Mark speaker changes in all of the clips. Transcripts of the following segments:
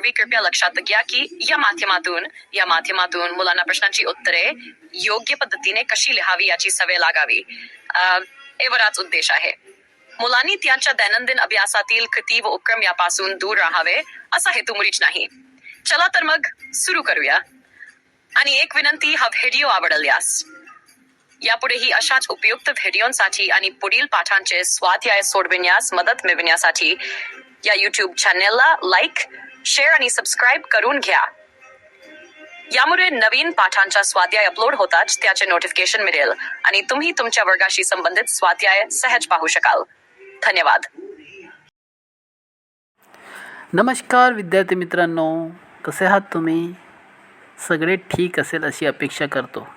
Speaker 1: कृपया लक्षात घ्या की या माध्यमातून या माध्यमातून मुलांना प्रश्नांची उत्तरे योग्य पद्धतीने कशी लिहावी याची सवय लागावी. एवढाच उद्देश आहे. मुलांनी त्यांच्या दैनंदिन अभ्यासातील कृती व उपक्रम यापासून दूर राहावे असा हेतू मुळीच नाही. चला तर मग सुरू करूया. आणि एक विनंती हा व्हिडिओ आवडल्यास. यापुढेही अशाच उपयुक्त व्हिडिओंसाठी आणि पुढील पाठांचे स्वाध्याय सोडविण्यास मदत मिळविण्यासाठी या युट्यूब चॅनेलला लाईक शेअर आणि सबस्क्राईब करून घ्या. यामुळे नवीन पाठांच्या स्वाध्याय अपलोड होताच त्याचे नोटिफिकेशन मिळेल आणि तुम्ही तुमच्या वर्गाशी संबंधित स्वाध्याय सहज पाहू शकाल. धन्यवाद.
Speaker 2: नमस्कार विद्यार्थी मित्रांनो कसे आहात तुम्ही? सगळे ठीक असेल अशी अपेक्षा करतो.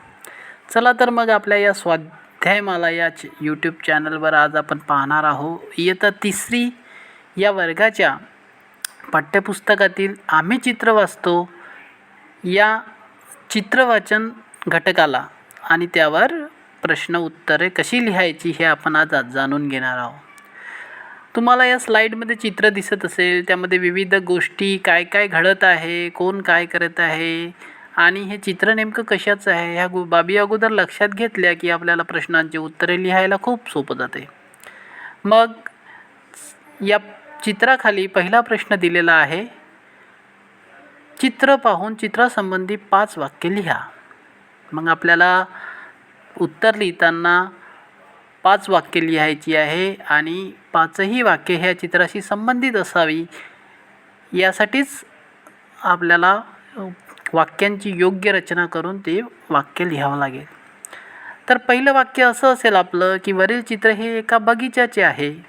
Speaker 2: चला तर मग आपल्या या स्वाध्यायमाला या च यूट्यूब चॅनलवर आज आपण पाहणार आहोत. इयत्ता तिसरी या वर्गाच्या पाठ्यपुस्तकातील आम्ही चित्र वाचतो या चित्रवाचन घटकाला आणि त्यावर प्रश्न उत्तरे कशी लिहायची हे आपण आज जाणून घेणार आहोत. तुम्हाला या स्लाईडमध्ये चित्र दिसत असेल त्यामध्ये विविध गोष्टी काय काय घडत आहे कोण काय करत आहे आणि हे चित्र नेमकं कशाचं आहे ह्या गो बाबी अगोदर लक्षात घेतल्या की आपल्याला प्रश्नांची उत्तरे लिहायला खूप सोपं जाते. मग या चित्राखाली पहिला प्रश्न दिलेला आहे. चित्र पाहून चित्रासंबंधी पाच वाक्य लिहा. मग आपल्याला उत्तर लिहिताना पाच वाक्य लिहायची आहे आणि पाचही वाक्य ह्या चित्राशी संबंधित असावी यासाठीच आपल्याला वाक्यांची योग्य रचना करून ते वाक्य लिहावं लागेल. तर पहिलं वाक्य असं असेल आपलं की वरील चित्र हे एका बगीचाचे आहे.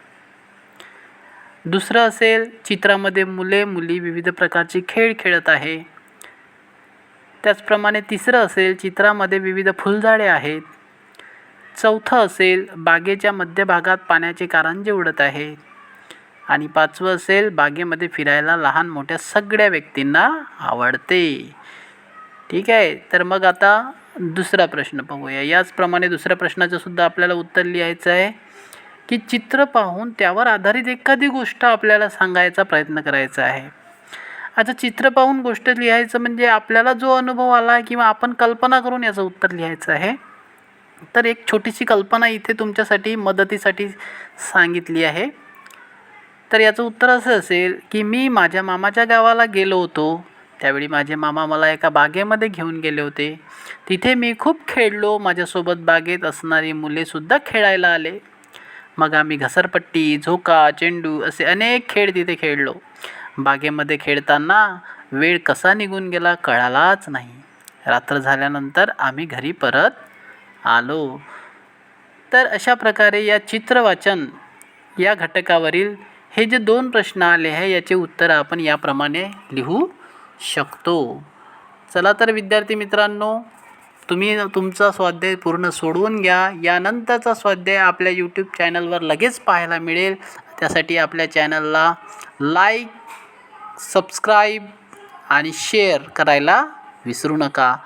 Speaker 2: दुसरं असेल चित्रामध्ये मुले मुली विविध प्रकारचे खेळ खेळत आहे. त्याचप्रमाणे तिसरं असेल चित्रामध्ये विविध फुलझाडे आहेत. चौथं असेल बागेच्या मध्यभागात पाण्याचे कारंजे उडत आहे. आणि पाचवं असेल बागेमध्ये फिरायला लहान मोठ्या सगळ्या व्यक्तींना आवडते. ठीक आहे तर मग आता दुसरा प्रश्न पाहूया. याचप्रमाणे दुसऱ्या प्रश्नाचं सुद्धा आपल्याला उत्तर लिहायचं आहे. की चित्र पाहून त्यावर आधारित एखादी गोष्ट आपल्याला सांगायचा प्रयत्न करायचा आहे. आता चित्र पाहून गोष्ट लिहायचं म्हणजे आपल्याला जो अनुभव आला किंवा आपण कल्पना करून याचं उत्तर लिहायचं आहे. तर एक छोटीशी कल्पना इथे तुमच्यासाठी मदतीसाठी सांगितली आहे. तर याचं उत्तर असं असेल की मी माझ्या मामाच्या गावाला गेलो होतो. त्यावेळी माझे मामा मला एका बागेमध्ये घेऊन गेले होते. तिथे मी खूप खेळलो. माझ्यासोबत बागेत असणारी मुलेसुद्धा खेळायला आले. मग आम्ही घसरपट्टी झोका चेंडू असे अनेक खेळ तिथे खेळलो. बागेमध्ये खेळताना वेळ कसा निघून गेला कळालाच नाही. रात्र झाल्यानंतर आम्ही घरी परत आलो. तर अशा प्रकारे या चित्रवाचन या घटकावरील हे जे दोन प्रश्न आले आहे याचे उत्तर आपण याप्रमाणे लिहू शकतो. चला तर विद्यार्थी मित्रांनो तुम्ही तुमचा स्वाध्याय पूर्ण सोडवून घ्या. यानंतरचा स्वाध्याय आपल्या यूट्यूब चॅनलवर लगेच पाहायला मिळेल. त्यासाठी आपल्या चॅनलला लाईक सबस्क्राईब आणि शेअर करायला विसरू नका.